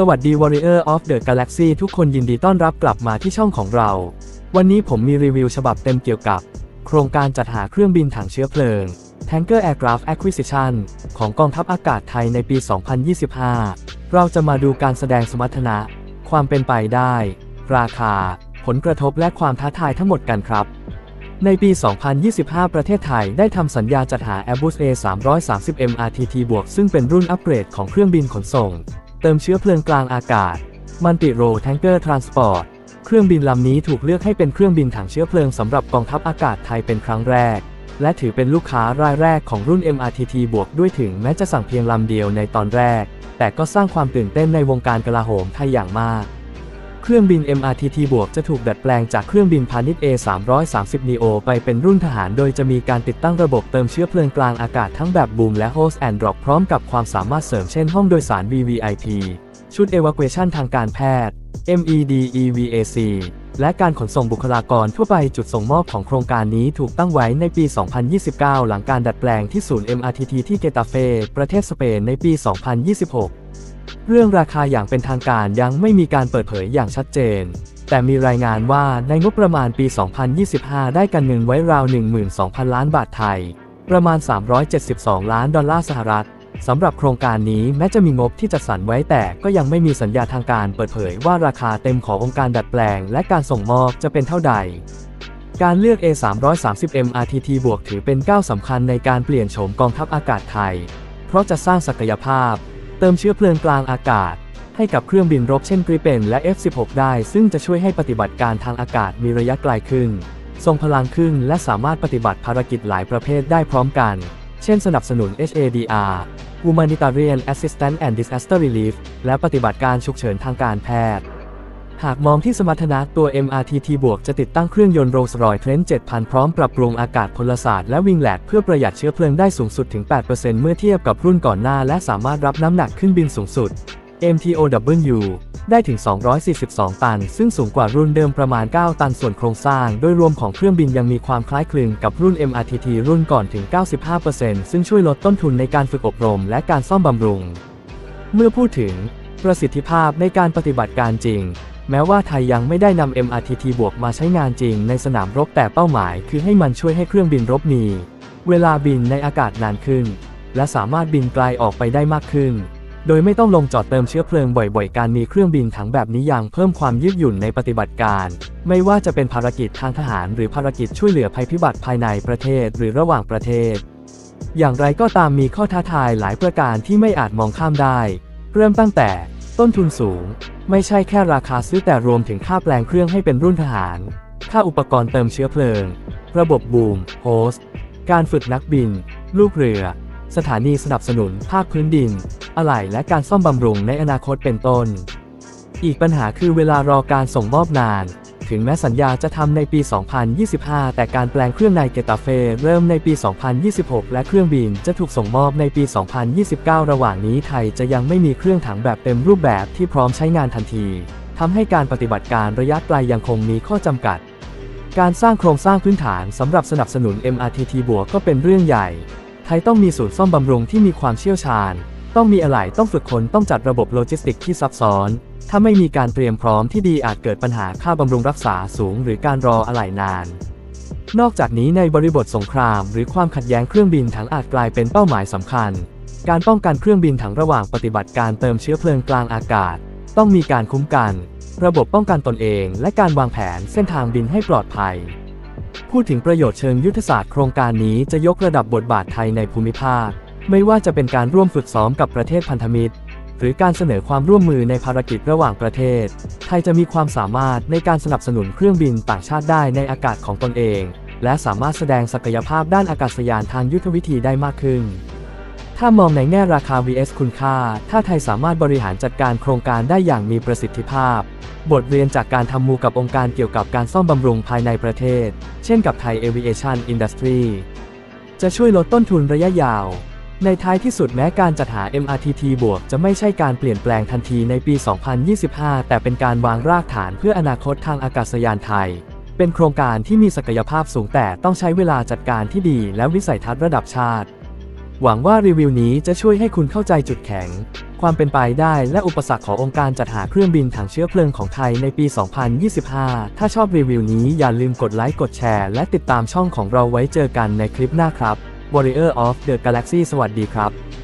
สวัสดี Warrior of the Galaxy ทุกคนยินดีต้อนรับกลับมาที่ช่องของเรา วันนี้ผมมีรีวิวฉบับเต็มเกี่ยวกับ โครงการจัดหาเครื่องบินถังเชื้อเพลิง Tanker Aircraft Acquisition ของกองทัพอากาศไทยในปี 2025 เราจะมาดูการแสดงสมรรถนะ ความเป็นไปได้ ราคา ผลกระทบและความท้าทายทั้งหมดกันครับ ในปี 2025 ประเทศไทยได้ทำสัญญาจัดหา Airbus A330M RTT บวกซึ่งเป็นรุ่นอัปเกรดของเครื่องบินขนส่ง เติมเชื้อเพลิงกลางอากาศ มันติโรแทงเกอร์ทรานสปอร์ต เครื่องบินลำนี้ถูกเลือกให้เป็นเครื่องบินถังเชื้อเพลิงสำหรับกองทัพอากาศไทยเป็นครั้งแรก และถือเป็นลูกค้ารายแรกของรุ่น MRTT บวกด้วยถึงแม้จะสั่งเพียงลำเดียวในตอนแรก แต่ก็สร้างความตื่นเต้นในวงการกลาโหมไทยอย่างมาก เครื่องบิน MRTT บวกจะถูกดัดแปลงจากเครื่องบินพาณิชย์ A330 neo ไปเป็นรุ่นทหาร โดยจะมีการติดตั้งระบบเติมเชื้อเพลิงกลางอากาศทั้งแบบบูมและ Hose and Drop พร้อมกับความสามารถเสริมเช่นห้องโดยสาร VVIP ชุด Evacuation ทางการแพทย์ MEDEVAC และการขนส่งบุคลากรทั่วไปจุดส่งมอบของโครงการนี้ถูกตั้งไว้ในปี 2029 หลังการดัดแปลงที่ศูนย์ MRTT ที่เกตาเฟ ประเทศสเปนในปี 2026 เรื่องราคาอย่างเป็นทางการยังไม่มีการเปิดเผยอย่างชัดเจน แต่มีรายงานว่าในงบประมาณปี 2025 ได้กันเงินไว้ราว 12,000 ล้านบาทไทย ประมาณ 372 ล้านดอลลาร์สหรัฐสำหรับโครงการนี้แม้จะมีงบที่จัดสรรไว้แต่ก็ยังไม่มีสัญญาทางการเปิดเผยว่าราคาเต็มขององค์การดัดแปลง และการส่งมอบจะเป็นเท่าใด การเลือก A330M RTT บวกถือเป็นก้าวสำคัญในการเปลี่ยนโฉมกองทัพอากาศไทย เพราะจะสร้างศักยภาพ เติมเชื้อเพลิงกลางอากาศ ให้กับเครื่องบินรบเช่นกริเปนและ F16 ได้ ซึ่งจะช่วยให้ปฏิบัติการทางอากาศมีระยะไกลขึ้น ทรงพลังขึ้นและสามารถปฏิบัติภารกิจหลายประเภทได้พร้อมกัน เช่นสนับสนุน HADR Humanitarian Assistance and Disaster Relief และปฏิบัติการฉุกเฉินทางการแพทย์ หากมองที่สมรรถนะตัว MRTT บวกจะติดตั้งเครื่องยนต์ Rolls-Royce Trent 7000 พร้อมปรับปรุงอากาศพลศาสตร์และวิงแลดเพื่อประหยัดเชื้อเพลิงได้สูงสุดถึง 8%เมื่อเทียบกับรุ่นก่อนหน้า และสามารถรับน้ำหนักขึ้นบินสูงสุด MTOW ได้ถึง 242 ตัน ซึ่งสูงกว่ารุ่นเดิมประมาณ 9 ตันส่วนโครงสร้าง โดยรวมของเครื่องบินยังมีความคล้ายคลึงกับรุ่น MRTT รุ่นก่อนถึง 95%ซึ่งช่วยลดต้นทุนในการฝึกอบรมและการซ่อมบำรุง เมื่อพูดถึงประสิทธิภาพในการปฏิบัติการจริง แม้ว่าไทยยังไม่ได้นำ MRTT บวกมาใช้งานจริงในสนามรบแต่เป้าหมายคือให้มันช่วยให้เครื่องบินรบมี เวลาบินในอากาศนานขึ้น และสามารถบินไกลออกไปได้มากขึ้น โดยไม่ต้องลงจอดเติมเชื้อเพลิงบ่อยๆ การมีเครื่องบินถังแบบนี้ยังเพิ่มความยืดหยุ่นในปฏิบัติการ ไม่ว่าจะเป็นภารกิจทางทหาร หรือภารกิจช่วยเหลือภัยพิบัติภายในประเทศหรือระหว่างประเทศ อย่างไรก็ตามมีข้อท้าทายหลายประการที่ไม่อาจมองข้ามได้ เริ่มตั้งแต่ ต้นทุนสูง ไม่ใช่แค่ราคาซื้อแต่รวมถึงค่าแปลงเครื่องให้เป็นรุ่นทหาร ค่าอุปกรณ์เติมเชื้อเพลิง ระบบบูมโฮสต์ การฝึกนักบิน ลูกเรือ สถานีสนับสนุน ภาคพื้นดิน อะไหล่และการซ่อมบำรุงในอนาคตเป็นต้น อีกปัญหาคือเวลารอการส่งมอบนาน ถึงแม้สัญญาจะทำในปี 2025 แต่การแปลงเครื่องในเกตาเฟเริ่มในปี 2026 และเครื่องบินจะถูกส่งมอบในปี 2029 ระหว่างนี้ไทยจะยังไม่มีเครื่องถังแบบเต็มรูปแบบที่พร้อมใช้งานทันทีทำให้การปฏิบัติการระยะไกลยังคงมีข้อจำกัด การสร้างโครงสร้างพื้นฐานสำหรับสนับสนุน MRTT บวกก็เป็นเรื่องใหญ่ ไทยต้องมีศูนย์ซ่อมบำรุงที่มีความเชี่ยวชาญ ต้องมีอะไหล่ต้องฝึกคนต้องจัดระบบโลจิสติกที่ซับซ้อน ถ้าไม่มีการเตรียมพร้อมที่ดีอาจเกิดปัญหาค่าบำรุงรักษาสูง หรือการรออะไหล่นาน นอกจากนี้ในบริบทสงคราม หรือความขัดแย้งเครื่องบินถังอาจกลายเป็นเป้าหมายสำคัญ การป้องกันเครื่องบินถังระหว่างปฏิบัติการเติมเชื้อเพลิงกลางอากาศ ต้องมีการคุ้มกัน ระบบป้องกันตนเอง และการวางแผนเส้นทางบินให้ปลอดภัย พูดถึงประโยชน์เชิงยุทธศาสตร์โครงการนี้จะยกระดับบทบาทไทยในภูมิภาค ไม่ว่าจะเป็นการร่วมฝึกซ้อมกับประเทศพันธมิตร หรือการเสนอความร่วมมือในภารกิจระหว่างประเทศ ไทยจะมีความสามารถในการสนับสนุนเครื่องบินต่างชาติได้ในอากาศของตนเอง และสามารถแสดงศักยภาพด้านอากาศยานทางยุทธวิธีได้มากขึ้น ถ้ามองในแง่ราคา vs คุณค่า ถ้าไทยสามารถบริหารจัดการโครงการได้อย่างมีประสิทธิภาพ บทเรียนจากการทำมูกับองค์การเกี่ยวกับการซ่อมบำรุงภายในประเทศ เช่นกับไทย Aviation Industry จะช่วยลดต้นทุนระยะยาว ในท้ายที่สุดแม้การจัดหา MRTT บวกจะไม่ใช่การเปลี่ยนแปลงทันทีในปี 2025 แต่เป็นการวางรากฐานเพื่ออนาคตทางอากาศยานไทย เป็นโครงการที่มีศักยภาพสูงแต่ต้องใช้เวลาจัดการที่ดีและวิสัยทัศน์ระดับชาติ หวังว่ารีวิวนี้จะช่วยให้คุณเข้าใจจุดแข็ง ความเป็นไปได้และอุปสรรคขององค์การจัดหาเครื่องบินถังเชื้อเพลิงของไทยในปี 2025 ถ้าชอบรีวิวนี้อย่าลืมกดไลค์กดแชร์ และติดตามช่องของเราไว้เจอกันในคลิปหน้าครับ Warrior of the Galaxy สวัสดีครับ